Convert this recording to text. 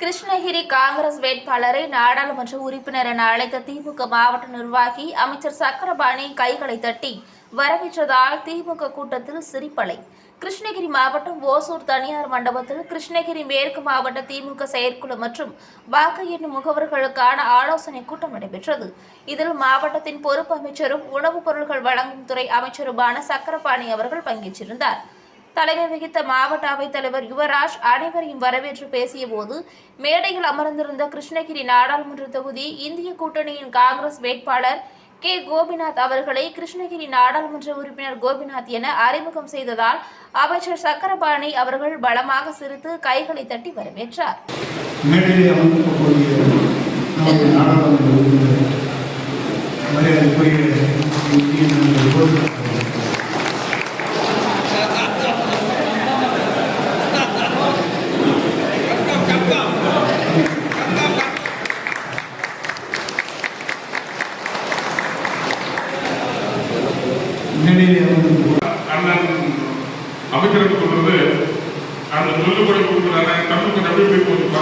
கிருஷ்ணகிரி காங்கிரஸ் வேட்பாளரை நாடாளுமன்ற உறுப்பினர் என அழைத்த திமுக மாவட்ட நிர்வாகி அமைச்சர் சக்கரபாணி கைகளை தட்டி வரவேற்றதால் திமுக கூட்டத்தில் சிரிப்பலை. கிருஷ்ணகிரி மாவட்டம் ஓசூர் தனியார் மண்டபத்தில் கிருஷ்ணகிரி மேற்கு மாவட்ட திமுக செயற்குழு மற்றும் வாக்கு எண்ணும் முகவர்களுக்கான ஆலோசனை கூட்டம் நடைபெற்றது. இதில் மாவட்டத்தின் பொறுப்பு அமைச்சரும் உணவுப் பொருட்கள் வழங்கும் துறை அமைச்சருமான சக்கரபாணி அவர்கள் பங்கேற்றிருந்தார். தலைமை வகித்த மாவட்ட அவைத்தலைவர் யுவராஜ் அனைவரையும் வரவேற்று பேசிய போது மேடையில் அமர்ந்திருந்த கிருஷ்ணகிரி நாடாளுமன்ற தொகுதி இந்திய கூட்டணியின் காங்கிரஸ் வேட்பாளர் கே. கோபிநாத் அவர்களை கிருஷ்ணகிரி நாடாளுமன்ற உறுப்பினர் கோபிநாத் என அறிமுகம் செய்ததால் அமைச்சர் சக்கரபாணி அவர்கள் பலமாக சிரித்து கைகளை தட்டி வரவேற்றார். நாடாளுமன்ற உறுப்பினர் மரியாதைக்குரிய இந்திய நண்பர் கோபிநாத் அவர்கள். மேடையிலே அமர்ந்திருக்கக்கூடிய அண்ணன் அமைச்சருக்கு சொல்றது அந்த சொல்லுபடி கொடுக்குறாங்க தமிழ் கொஞ்சம் எப்படி போய் கொஞ்சம்